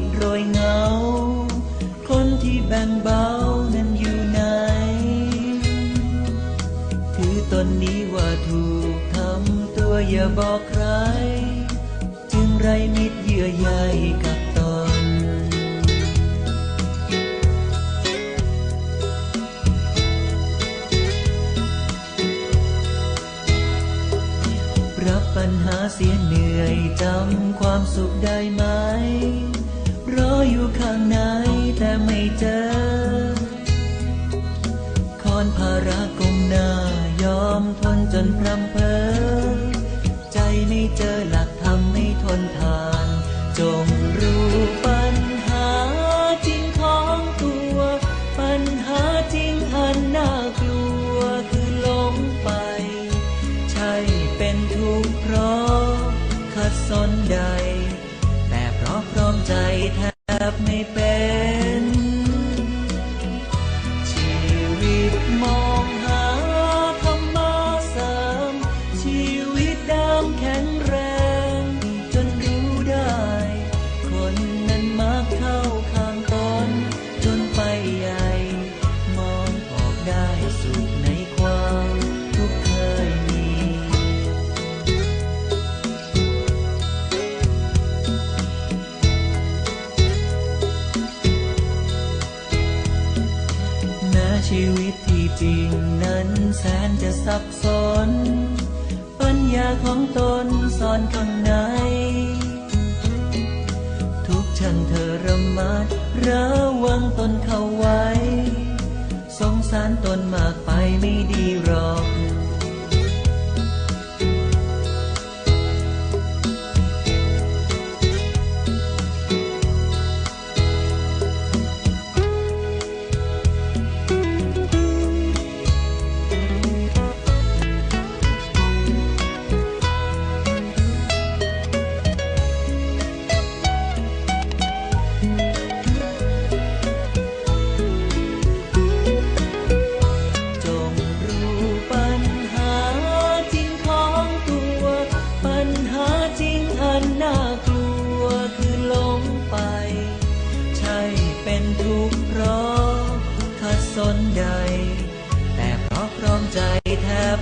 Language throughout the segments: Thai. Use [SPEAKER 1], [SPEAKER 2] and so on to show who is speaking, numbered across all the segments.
[SPEAKER 1] นโรยเงา คนที่แบ่งเบานั้นอยู่ไหน ถือตนนี้ว่าถูกทำตัวอย่าบอกใคร จึงไรมิดเยื่อใยกับตนรับปัญหาเสียเหนื่อยจำความสุขได้ไหม รออยู่ข้างในแต่ไม่เจอ คอนภาระกลมหน้ายอมทนจนพรำเพอ ใจไม่เจอหลักธรรมไม่ทนทาน จงรู้ปัญหาจริงของตัว ปัญหาจริงอันน่ากลัวคือหลงไป ใช่เป็นทุกข์เพราะขัดสนใด มองหาธรรมะเสริม ชีวิตดำแข็งแรง จนรู้ได้ คนนั้นมักเข้าข้างตนจนไปใหญ่ มองออกได้สุขในความทุกข์เคยมี แม้ชีวิต จริงนั้นแสนจะสับสน ปัญญาของตนซ่อนข้างใน ทุกช่างเธอระมัดระวังตนเข้าไว้ สงสารตนมากไปไม่ดี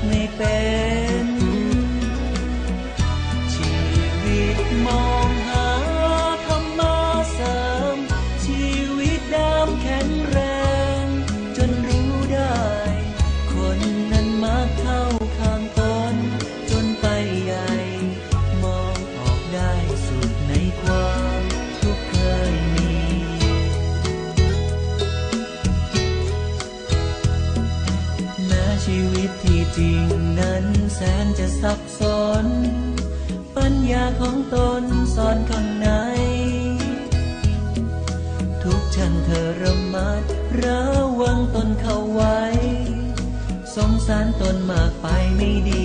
[SPEAKER 1] ไม่เป็น ชีวิตมองหาธรรมะเสริม ชีวิตดำแข็งแรง จนรู้ได้ คนนั้นมากเข้าข้า สับสน ปัญญาของตนซ่อนข้างใน ทุกชั้นเธอระมัดระวังตนเข้าไว้ สงสารตนมากไปไม่ดี